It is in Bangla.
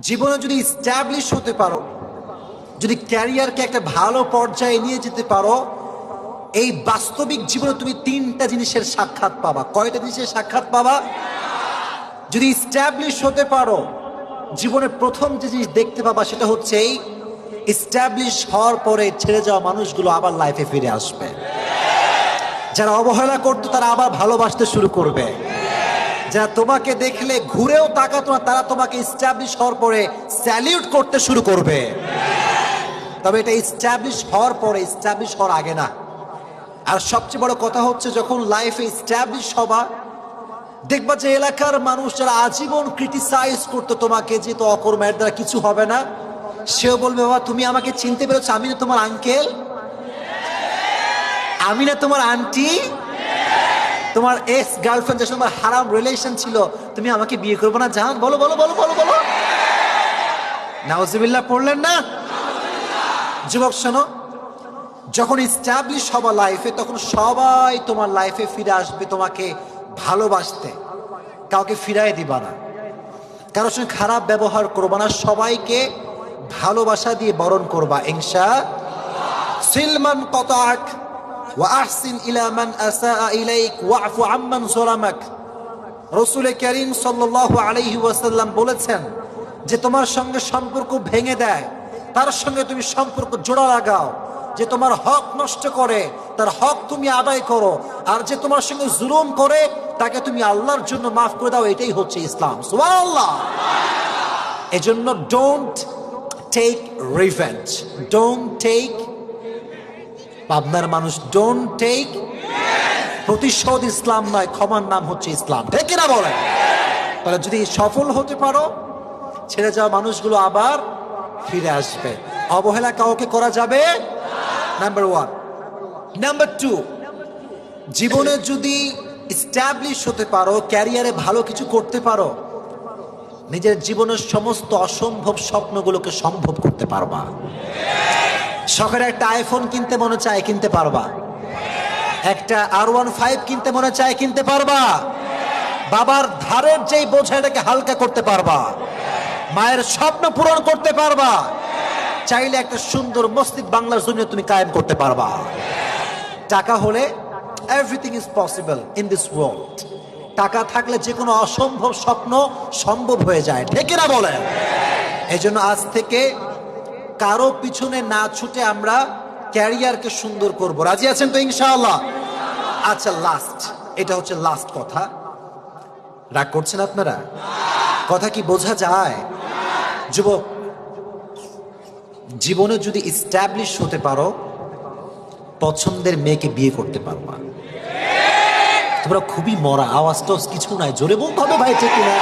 জীবনে যদি স্ট্যাবলিশ হতে পারো, যদি ক্যারিয়ারকে একটা ভালো পর্যায়ে নিয়ে যেতে পারো, এই বাস্তবিক জীবনে তুমি তিনটা জিনিসের সাক্ষাৎ পাবা। কয়টা জিনিসের সাক্ষাৎ পাবা? যদি স্ট্যাবলিশ হতে পারো জীবনে প্রথম যে জিনিস দেখতে পাবা সেটা হচ্ছে এই স্ট্যাবলিশ হওয়ার পরে ছেড়ে যাওয়া মানুষগুলো আবার লাইফে ফিরে আসবে। যারা অবহেলা করতো তারা আবার ভালোবাসতে শুরু করবে। যারা তোমাকে দেখলে ঘুরেও তাকাতো না, তারা তোমাকে স্ট্যাবলিশ হওয়ার পরে স্যালিউট করতে শুরু করবে। তবে এটা স্ট্যাবলিশ হওয়ার পরে স্ট্যাবলিশ হওয়ার আগে না। আর সবচেয়ে বড় কথা হচ্ছে, যখন লাইফে স্ট্যাবলিশ হবা, দেখবা যে এলাকার মানুষ যারা আজীবন ক্রিটিসাইজ করতো তোমাকে যে তো অকর্মের দ্বারা কিছু হবে না, সেও বলবে, বাবা, তুমি আমাকে চিনতে পেরেছ, আমি না তোমার আঙ্কেল আমি না তোমার আন্টি তোমার এক্স গার্লফ্রেন্ড যে তোমার হারাম রিলেশন ছিল, তুমি আমাকে বিয়ে করব না? জান বলো বলো বলো বলো বলো। নাওজিবিল্লাহ পড়লেন না? যুবক, শোনো। যখন স্ট্যাবলিশ হবা লাইফে তখন সবাই তোমার লাইফে ফিরে আসবে তোমাকে ভালোবাসতে। কাউকে ফিরাই দিবা না। কারোর সঙ্গে খারাপ ব্যবহার করবা না। সবাইকে ভালোবাসা দিয়ে বরণ করবা, ইনশা সিলমান কতাক। ওয়াহসিন ইলা মান আসা ইলাইক ওয়াফু আম্মান জলামাক রসুল করিম সাল্লাল্লাহু আলাইহি ওয়াসাল্লাম বলেছেন যে তোমার সঙ্গে সম্পর্ক ভেঙে দেয়, তার সঙ্গে তুমি সম্পর্ক জোড়া লাগাও। যে তোমার হক নষ্ট করে, তার হক তুমি আদায় করো। আর যে তোমার সঙ্গে জুলুম করে, তাকে তুমি আল্লাহর জন্য মাফ করে দাও, এটাই হচ্ছে ইসলাম। সুবহানাল্লাহ। এজন্য don't take revenge don't take পাবনার মানুষ ডোন্ট টেক প্রতিশোধ ইসলাম নয়, ক্ষমার নাম হচ্ছে ইসলাম। ঠিক কিনা বলেন? তাহলে যদি সফল হতে পারো, ছেড়ে যাওয়া মানুষগুলো আবার ফিরে আসবে। অবহেলা কাউকে করা যাবে? নাম্বার ওয়ান নাম্বার টু জীবনে যদি স্ট্যাবলিশ হতে পারো ক্যারিয়ারে ভালো কিছু করতে পারো, নিজের জীবনের সমস্ত অসম্ভব স্বপ্নগুলোকে সম্ভব করতে পারবা। শখের একটা আইফোন কিনতে মনে চায়, কিনতে পারবা। একটা আর ওয়ান ফাইভ কিনতে মনে চায়, কিনতে পারবা। বাবার ধারের যেই বোঝা, এটাকে হালকা করতে পারবা। মায়ের স্বপ্ন পূরণ করতে পারবা। চাইলে একটা সুন্দর মসজিদ বাংলার জন্য তুমি কায়েম করতে পারবা। টাকা হলে everything is possible in this world টাকা থাকলে যে কোনো অসম্ভব স্বপ্ন সম্ভব হয়ে যায়। ঠিক না বলেন? এই জন্য আজ থেকে কারও পিছনে না ছুটে আমরা ক্যারিয়ারকে সুন্দর করব। রাজি আছেন তো ইনশাআল্লাহ? আচ্ছা লাস্ট এটা হচ্ছে লাস্ট কথা। রাগ করছেন আপনারা? কথা কি বোঝা যায়? যুবক, জীবনে যদি ইস্টাবলিশ হতে পারো, পছন্দের মেয়েকে বিয়ে করতে পারবা। তোমরা খুবই মরা আওয়াজ টাওয়াজ কিছু নাই। জোরে বলতে হবে ভাই, ঠিক না